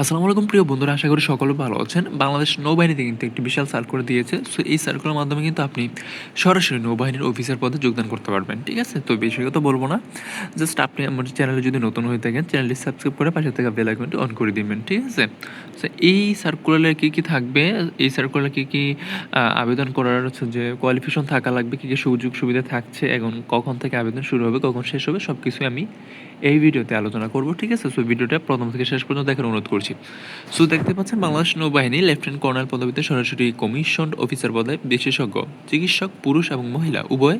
আসসালামু আলাইকুম, প্রিয় বন্ধুরা, আশা করি সকলে ভালো আছেন। বাংলাদেশ নৌবাহিনীতে কিন্তু একটি বিশাল সার্কুলার দিয়েছে। সো এই সার্কুলার মাধ্যমে কিন্তু আপনি সরাসরি নৌবাহিনীর অফিসার পদে যোগদান করতে পারবেন, ঠিক আছে? তো বেশি কথা বলব না। জাস্ট আপনি আমার চ্যানেলে যদি নতুন হয়ে থাকেন চ্যানেলটি সাবস্ক্রাইব করে পাশে থেকে বেল আইকনটি অন করে দিবেন, ঠিক আছে? সো এই সার্কুলারে কী কী থাকবে? এই সার্কুলারে কী কী আবেদন করার হচ্ছে যে কোয়ালিফিকেশন থাকা লাগবে? কী কী সুযোগ সুবিধা থাকছে? এখন কখন থেকে আবেদন শুরু হবে? কখন শেষ হবে? সব কিছুই আমি এই ভিডিওতে আলোচনা করব, ঠিক আছে? সো ভিডিওটা প্রথম থেকে শেষ পর্যন্ত দেখার অনুরোধ করছি। সো দেখতে পাচ্ছেন, বাংলাদেশ নৌবাহিনী লেফটেন্যান্ট কর্নেল পদবিতে সরাসরি কমিশন অফিসার পদে বিশেষজ্ঞ, চিকিৎসক, পুরুষ এবং মহিলা উভয়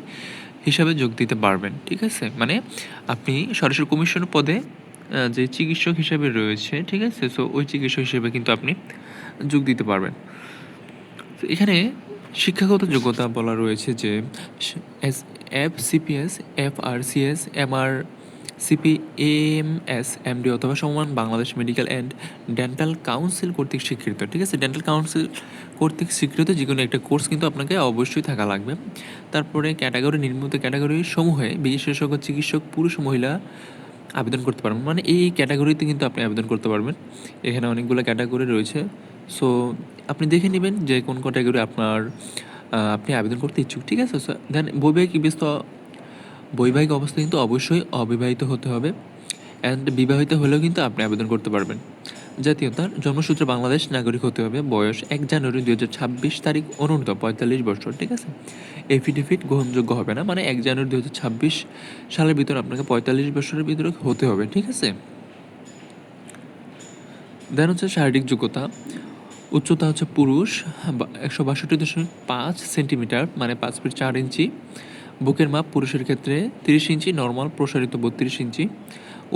হিসাবে যোগ দিতে পারবেন, ঠিক আছে? মানে আপনি সরাসরি কমিশন পদে যে চিকিৎসক হিসেবে রয়েছে, ঠিক আছে? সো ওই চিকিৎসক হিসেবে কিন্তু আপনি যোগ দিতে পারবেন। এখানে শিক্ষাগত যোগ্যতা বলা রয়েছে যে, এস, এফ সিপিএস এফ, আর সিএস এম, আর সিপি এম এস এমডি অথবা সমান Bangladesh medical and dental council কর্তৃক স্বীকৃত, ঠিক আছে? ডেন্টাল কাউন্সিল কর্তৃক স্বীকৃত যে কোনো একটা কোর্স কিন্তু আপনাকে অবশ্যই থাকা লাগবে। তারপরে ক্যাটাগরি নির্মিত ক্যাটাগরি সমূহে বিশেষজ্ঞ, চিকিৎসক, পুরুষ, মহিলা আবেদন করতে পারবেন। মানে এই ক্যাটাগরিতে কিন্তু আপনি আবেদন করতে পারবেন। এখানে অনেকগুলো ক্যাটাগরি রয়েছে। সো, আপনি দেখে নেবেন যে কোন ক্যাটাগরি আপনার আপনি আবেদন করতে ইচ্ছুক, ঠিক আছে? দেন বৈবাহিক ব্যস্ত বৈবাহিক অবস্থা কিন্তু অবশ্যই অবিবাহিত হতে হবে অ্যান্ড বিবাহিত হলেও কিন্তু আপনি আবেদন করতে পারবেন। জাতীয়তার জন্মসূত্রে বাংলাদেশ নাগরিক হতে হবে বয়স এক জানুয়ারি দুই হাজার ছাব্বিশ তারিখ অনুর্ধ পঁয়তাল্লিশ বছর, ঠিক আছে? এফিডেভিট গ্রহণযোগ্য হবে না মানে এক জানুয়ারি দুই হাজার ছাব্বিশ সালের ভিতরে আপনাকে পঁয়তাল্লিশ বছরের ভিতরে হতে হবে, ঠিক আছে? দেন হচ্ছে শারীরিক যোগ্যতা, উচ্চতা হচ্ছে পুরুষ একশো বাষট্টি দশমিক পাঁচ সেন্টিমিটার মানে পাঁচ ফিট চার ইঞ্চি। বুকের মাপ পুরুষের ক্ষেত্রে তিরিশ ইঞ্চি নর্মাল প্রসারিত বত্রিশ ইঞ্চি।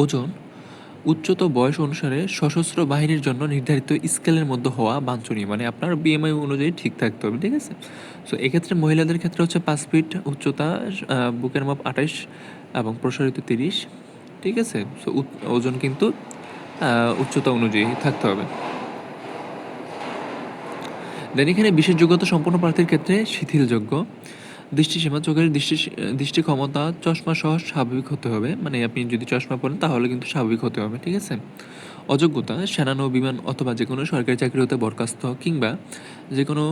ওজন, উচ্চত বয়স অনুসারে সশস্ত্র বাহিনীর জন্য নির্ধারিত স্কেলের মধ্যে হওয়া বাঞ্ছনীয় মানে আপনার বিএমআই অনুযায়ী ঠিক থাকতে হবে, ঠিক আছে? সো এক্ষেত্রে মহিলাদের ক্ষেত্রে হচ্ছে পাঁচ ফিট উচ্চতা বুকের মাপ আঠাইশ এবং প্রসারিত তিরিশ, ঠিক আছে? সো ওজন কিন্তু উচ্চতা অনুযায়ী থাকতে হবে। দেন এখানে বিশেষ যোগ্যতা সম্পন্ন প্রার্থীর ক্ষেত্রে শিথিলযোগ্য। দৃষ্টিসীমা, চোখের দৃষ্টি দৃষ্টি ক্ষমতা চশমা সহ স্বাভাবিক হতে হবে। মানে আপনি যদি চশমা পড়েন তাহলে কিন্তু স্বাভাবিক হতে হবে, ঠিক আছে? অযোগ্যতা, সেনানো, বিমান অথবা যে কোনো সরকারি চাকরি হতে বরখাস্ত কিংবা যে কোনো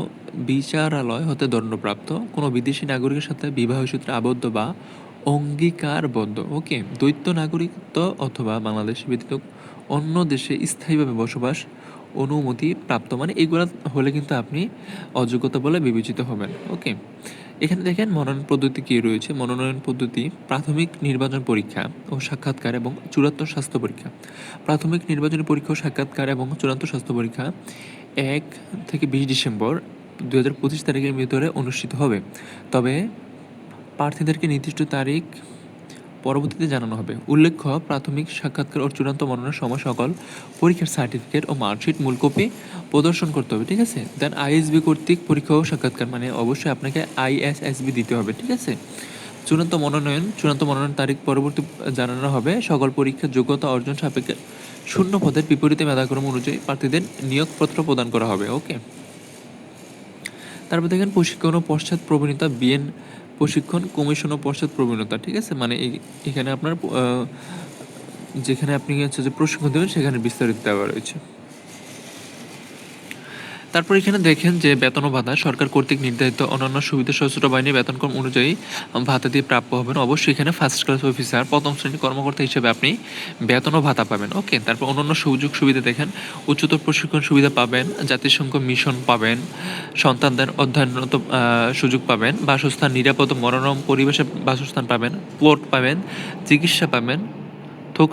বিচারালয় হতে দণ্ডপ্রাপ্ত, কোনো বিদেশি নাগরিকের সাথে বিবাহ সূত্রে আবদ্ধ বা অঙ্গীকারবদ্ধ, ওকে? দ্বৈত নাগরিকত্ব অথবা বাংলাদেশ ব্যতীত অন্য দেশে স্থায়ীভাবে বসবাস অনুমতি প্রাপ্ত মানে এগুলো হলে কিন্তু আপনি অযোগ্যতা বলে বিবেচিত হবেন, ওকে? এখানে দেখেন মনোনয়ন পদ্ধতি কী রয়েছে? মনোনয়ন পদ্ধতি, প্রাথমিক নির্বাচন পরীক্ষা ও সাক্ষাৎকার এবং চূড়ান্ত স্বাস্থ্য পরীক্ষা। প্রাথমিক নির্বাচনী পরীক্ষা ও সাক্ষাৎকার এবং চূড়ান্ত স্বাস্থ্য পরীক্ষা এক থেকে বিশ ডিসেম্বর দু হাজার পঁচিশ তারিখের ভিতরে অনুষ্ঠিত হবে। তবে প্রার্থীদেরকে নির্দিষ্ট তারিখ পরবর্তীতে জানানো হবে। উল্লেখ্য, প্রাথমিক সাক্ষাৎকার ও চূড়ান্ত মনোনয়নের সময় সকল পরীক্ষার সার্টিফিকেট ও মার্কশিট মূল কপি প্রদর্শন করতে হবে, ঠিক আছে? দেন আইএসবি কর্তৃক পরীক্ষা ও সাক্ষাৎকার মানে অবশ্যই আপনাকে আইএসএসবি দিতে হবে, ঠিক আছে? চূড়ান্ত মনোনয়ন চূড়ান্ত মনোনয়ন তারিখ পরবর্তী জানানো হবে। সকল পরীক্ষার যোগ্যতা অর্জন সাপেক্ষে শূন্য পদের বিপরীতে মেধাক্রম অনুযায়ী প্রার্থীদের নিয়োগপত্র প্রদান করা হবে, ওকে? তারপর দেখেন, প্রশিক্ষণ ও পশ্চাৎ প্রবণতা বিএন প্রশিক্ষণ কমিশন ও পশ্চাৎ প্রবীণতা, ঠিক আছে? মানে এখানে আপনার যেখানে আপনি হচ্ছে যে প্রশিক্ষণ দেবেন, সেখানে বিস্তারিত দেওয়া রয়েছে। তারপর এখানে দেখেন যে বেতন ভাতা, সরকার কর্তৃক নির্ধারিত অন্যান্য সুবিধা সশস্ত্র বাহিনীর বেতনক্রম অনুযায়ী ভাতা দিয়ে প্রাপ্য হবেন। অবশ্যই এখানে ফার্স্ট ক্লাস অফিসার প্রথম শ্রেণির কর্মকর্তা হিসেবে আপনি বেতন ও ভাতা পাবেন। ওকে তারপর অন্যান্য সুযোগ সুবিধা দেখেন। উচ্চতর প্রশিক্ষণ সুবিধা পাবেন, জাতিসংঘ মিশন পাবেন, সন্তানদের অধ্যয়নরত সুযোগ পাবেন, বাসস্থান নিরাপদ, মনোরম পরিবেশে বাসস্থান পাবেন প্লট পাবেন, চিকিৎসা পাবেন থোক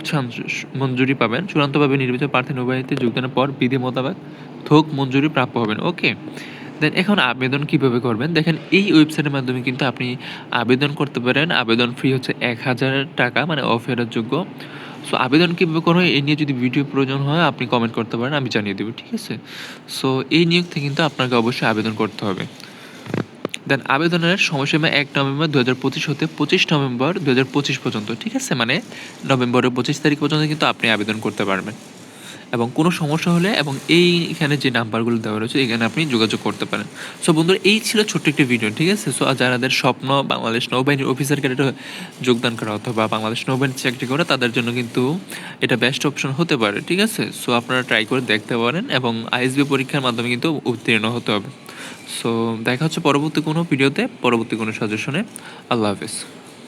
মঞ্জুরি পাবেন। চূড়ান্তভাবে নির্বাচিত প্রার্থী নৌবাহিনীতে যোগদানের পর বিধি মোতাবেক থোক মঞ্জুরি প্রাপ্য হবেন। ওকে। দেন এখন আবেদন কীভাবে করবেন? দেখেন, এই ওয়েবসাইটের মাধ্যমে কিন্তু আপনি আবেদন করতে পারেন। আবেদন ফি হচ্ছে এক হাজার টাকা মানে অফেরার যোগ্য সো, আবেদন কীভাবে করবেন এই নিয়ে যদি ভিডিও প্রয়োজন হয়, আপনি কমেন্ট করতে পারেন, আমি জানিয়ে দেবো, ঠিক আছে? সো, এই নিয়োগ থেকে কিন্তু আপনাকে অবশ্যই আবেদন করতে হবে। দেন আবেদনের সময়সীমা এক নভেম্বর দু হাজার পঁচিশ হতে পঁচিশ নভেম্বর দু হাজার পঁচিশ পর্যন্ত, ঠিক আছে? মানে নভেম্বরের পঁচিশ তারিখ পর্যন্ত কিন্তু আপনি আবেদন করতে পারবেন। এবং কোনো সমস্যা হলে এবং এই এখানে যে নাম্বারগুলো দেওয়া রয়েছে, এখানে আপনি যোগাযোগ করতে পারেন। সো বন্ধুরা, এই ছিল ছোট্ট একটি ভিডিও, ঠিক আছে? সো যাদের স্বপ্ন বাংলাদেশ নৌবাহিনীর অফিসার ক্যাডেটে যোগদান করা অথবা বাংলাদেশ নৌবাহিনী চাকরি করা, তাদের জন্য কিন্তু এটা বেস্ট অপশন হতে পারে, ঠিক আছে? সো আপনারা ট্রাই করে দেখতে পারেন এবং আইএসবি পরীক্ষার মাধ্যমে কিন্তু উত্তীর্ণ হতে হবে। সো দেখা হচ্ছে পরবর্তী কোনো ভিডিওতে পরবর্তী কোনো সাজেশনে আল্লাহ হাফেজ।